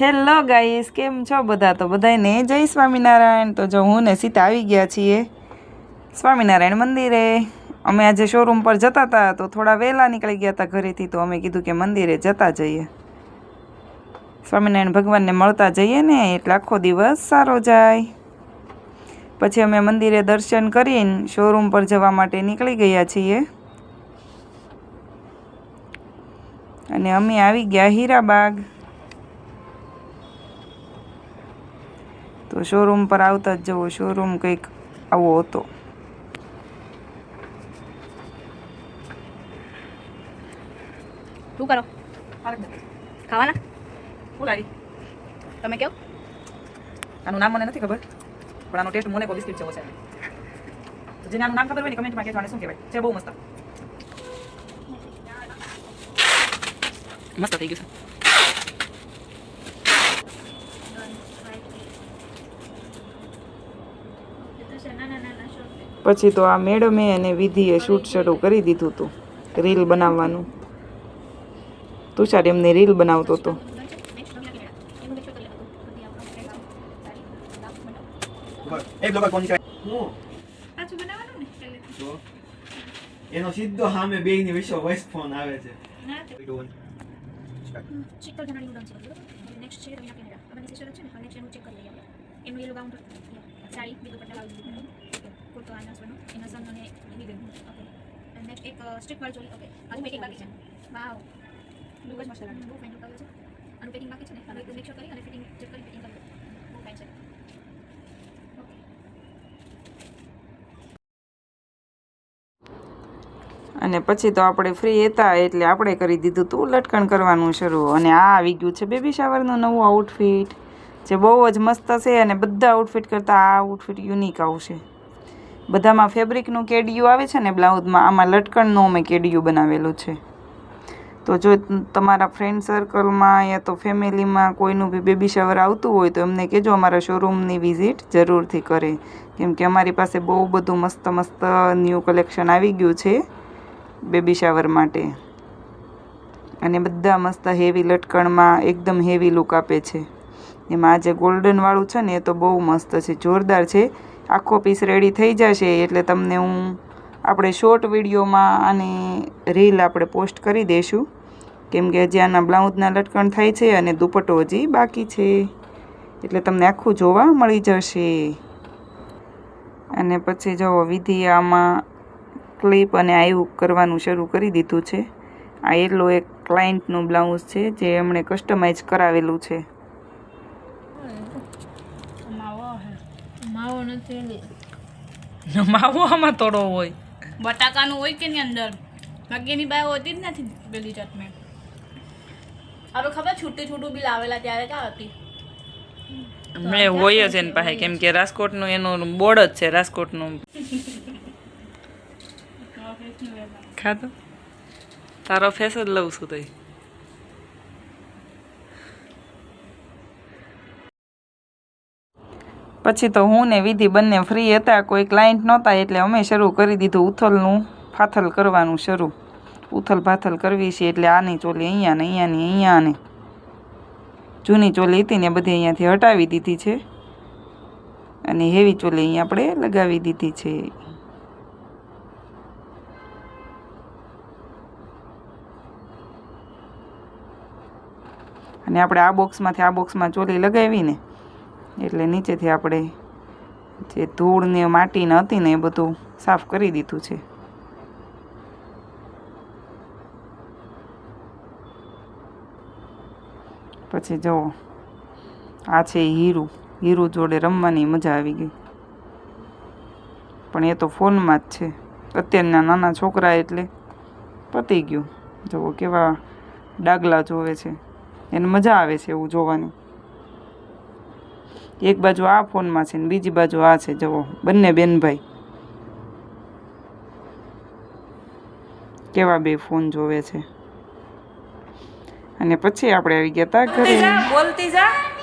Hello guys, કેમ છો બધા? તો બધાને જય સ્વામિનારાયણ. તો જો હું ને સીતા આવી ગયા છીએ સ્વામિનારાયણ મંદિરે. અમે આજે શોરૂમ પર જતા હતા તો થોડા વહેલા નીકળી ગયા હતા ઘરેથી, તો અમે કીધું કે મંદિરે જતા જઈએ. સ્વામિનારાયણ ભગવાનને મળતા જઈએ ને, એટલે આખો દિવસ સારો જાય. પછી અમે મંદિરે દર્શન કરીને શોરૂમ પર જવા માટે નીકળી ગયા છીએ. અને અમે આવી ગયા હીરાબાગ. શોરૂમ પર આવતા જ જવો. શોરૂમ કંઈક આવો હતો. શું કરો? ખાવાના? તમે કેવું? આનું નામ મને નથી ખબર પણ આનો ટેસ્ટ મોનેકો બિસ્કિટ જેવો છે. તો જેને આનું નામ ખબર હોય ને કમેન્ટમાં કહેજો આને શું કહેવાય? છે બહુ મસ્ત. મસ્ત થઈ ગયું છે. પછી તો આ મેડમે અને વિધિએ શૂટ શરૂ કરી દીધું હતું રીલ બનાવવાનું. તુષાર એમને રીલ બનાવતો હતો. એનો સીધો સામે બે ની વિશ્વ વોઇસ ફોન આવે છે. ચેક નેક્સ્ટ રવિના ચેક કરી લઈએ એનું યેલો સાડી બીજો પટ્ટા લાવી દીધું કુર્તો આ નાસવાનો એના સન અને એની બેન ઓકે અને નેક્સ્ટ એક સ્ટ્રીપ વાળી ચોલી ઓકે હજુ પેકિંગ બાકી છે વાવ લુક જ મસ્ત લાગે બહુ ફાઇન આવે છે આનું પેકિંગ બાકી છે ને હવે મેક શ્યોર કરી અને ફિટિંગ ચેક કરી ફિટિંગ બહુ અને પછી તો આપણે ફ્રી હતા એટલે આપણે કરી દીધું તું લટકણ કરવાનું શરૂ. અને આ આવી ગયું છે બેબી શાવરનું નવું આઉટફિટ જે બહુ જ મસ્ત છે અને બધા આઉટફિટ કરતાં આ આઉટફિટ યુનિક આવશે. બધામાં ફેબ્રિકનું કેડિયું આવે છે ને બ્લાઉઝમાં આમાં લટકણનું અમે કેડિયું બનાવેલું છે. તો જો તમારા ફ્રેન્ડ સર્કલમાં યા તો ફેમિલીમાં કોઈનું બી બેબી શાવર આવતું હોય તો એમને કહેજો, અમારા શોરૂમની વિઝિટ જરૂરથી કરે. કેમ કે અમારી પાસે બહુ બધું મસ્ત મસ્ત ન્યૂ કલેક્શન આવી ગયું છે બેબી શાવર માટે. અને બધા મસ્ત હેવી લટકણમાં એકદમ હેવી લુક આપે છે. એમાં આ જે ગોલ્ડનવાળું છે ને, એ તો બહુ મસ્ત છે, જોરદાર છે. આખો પીસ રેડી થઈ જશે, એટલે તમને હું આપણે શોર્ટ વિડીયોમાં આને રીલ આપણે પોસ્ટ કરી દઈશું. કેમ કે હજી આના બ્લાઉઝના લટકણ થાય છે અને દુપટ્ટો હજી બાકી છે. એટલે તમને આખું જોવા મળી જશે. અને પછી જો વિધિ આમાં ક્લિપ અને આયુ કરવાનું શરૂ કરી દીધું છે. આ એટલું એક ક્લાયન્ટનું બ્લાઉઝ છે, જે એમણે કસ્ટમાઇઝ કરાવેલું છે. માવો નથી લે. માવો આમાં થોડો હોય. બટાકાનું હોય કે ની અંદર? બાકીની બાય હોતી જ નથી પેલી ચટણી. હવે ખબર છૂટું છૂટું બી લાવેલા ત્યારે ક્યાં હતી? મેં હોય જ એની પાસે કેમ કે રાજકોટનું એનું બોર્ડ જ છે રાજકોટનું. ખાધો? તારો ફેસ જ લઉં છું તઈ પછી તો હું ને વિધિ બંને ફ્રી હતા, કોઈ ક્લાયન્ટ નહોતા એટલે અમે શરૂ કરી દીધું ઉથલનું ફાથલ કરવાનું શરૂ. ઉથલ ફાથલ કરવી છે એટલે આની ચોલી અહીંયા ને અહીંયાની અહીંયા ને. જૂની ચોલી હતી ને બધી અહીંયાથી હટાવી દીધી છે. અને હેવી ચોલી અહીંયા આપણે લગાવી દીધી છે. અને આપણે આ બોક્સમાંથી આ બોક્સમાં ચોલી લગાવી ને એટલે નીચેથી આપણે જે ધૂળ ને માટી ને હતી ને એ બધું સાફ કરી દીધું છે. પછી જુઓ આ છે હીરું. હીરું જોડે રમવાની મજા આવી ગઈ. પણ એ તો ફોનમાં જ છે. અત્યારના નાના છોકરા એટલે પતી ગયું. જુઓ કેવા ડાગલા જોવે છે. એને મજા આવે છે એવું જોવાની. એક બાજુ આ ફોનમાં છે ને બીજી બાજુ આ છે જવો બંને બેનભાઈ. કેવા બે ફોન જોવે છે. અને પછી આપણે આવી ગયા હતા ઘરે. બોલતી જા.